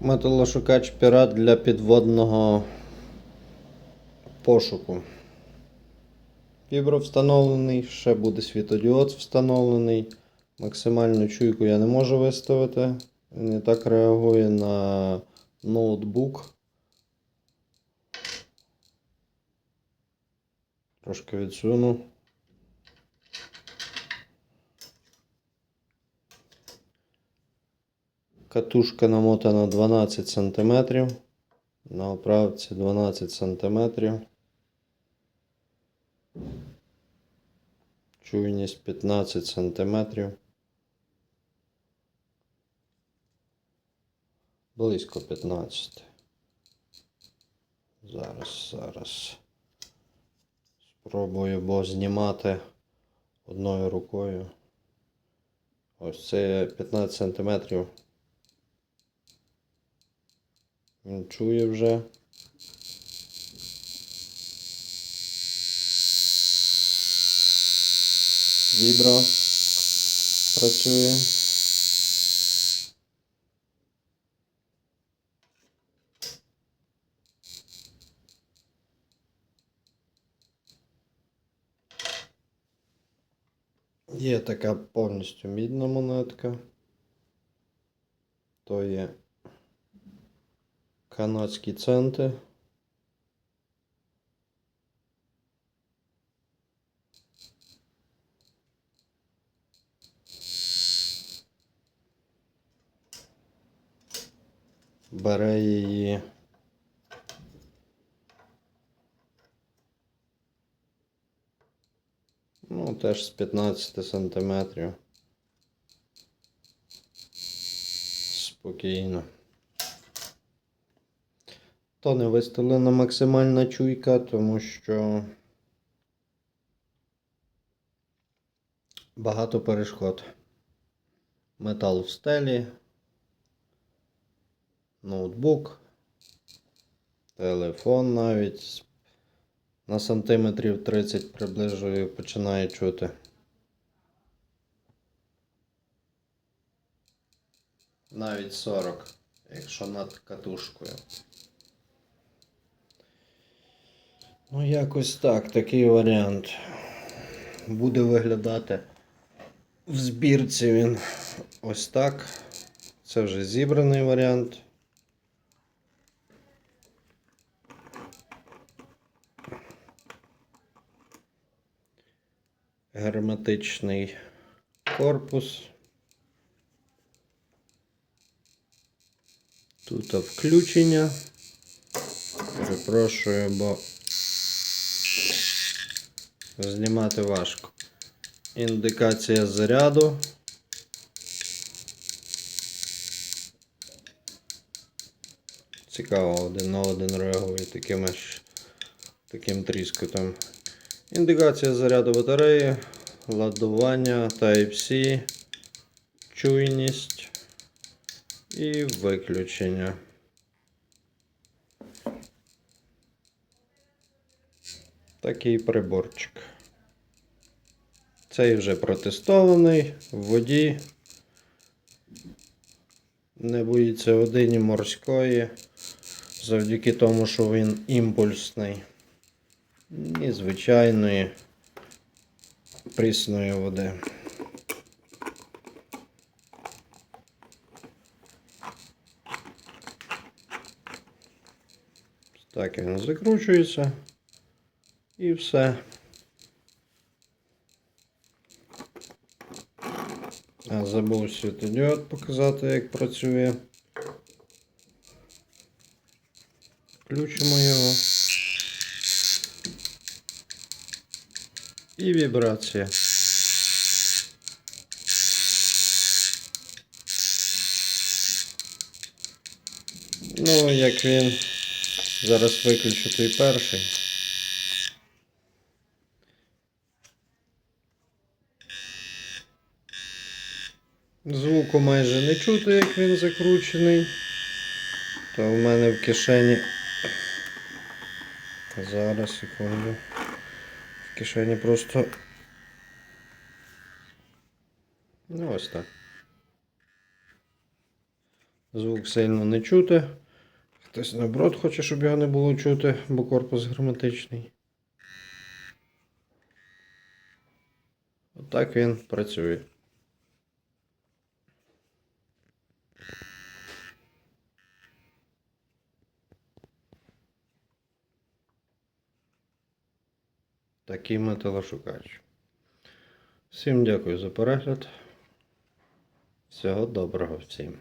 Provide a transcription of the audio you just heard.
Металошукач пірат для підводного пошуку. Вібро встановлений, ще буде світодіод встановлений. Максимальну чуйку я не можу виставити. Він і так реагує на ноутбук. Трошки відсуну. Катушка намотана 12 см. На оправці 12 см. Чуйність 15 см. Близько 15. Зараз, зараз. Спробую, бо знімати одною рукою. Ось це 15 сантиметрів. Він чує вже. Вібро працює. Є така повністю мідна монетка. То є канадські центи. Бере її ну, теж з 15 сантиметрів. Спокійно. То не виставлена максимальна чуйка, тому що багато перешкод. Метал в стелі, ноутбук, телефон навіть на сантиметрів 30 приближую починає чути. Навіть 40, якщо над катушкою. Ну, якось так, такий варіант. Буде виглядати в збірці він ось так. Це вже зібраний варіант. Герметичний корпус. Тут включення. Перепрошую, бо знімати важко. Індикація заряду. Цікаво, один на один реагує таким аж таким тріскотом. Індикація заряду батареї, ладування Type-C, чуйність і виключення. Такий приборчик. Цей вже протестований в воді. Не боїться води ні морської. Завдяки тому, що він імпульсний. Ні звичайної прісної води. Так він закручується. І все. А забув світодіод показати, як працює. Включимо його. І вібрація. Ну, як він зараз виключу той перший. Звуку майже не чути, як він закручений. То в мене в кишені. Зараз, секунду. В кишені просто. Ну, ось так. Звук сильно не чути. Хтось наоборот хоче, щоб його не було чути, бо корпус герметичний. Отак він працює. Такий металошукач. Всім дякую за перегляд. Всього доброго всім.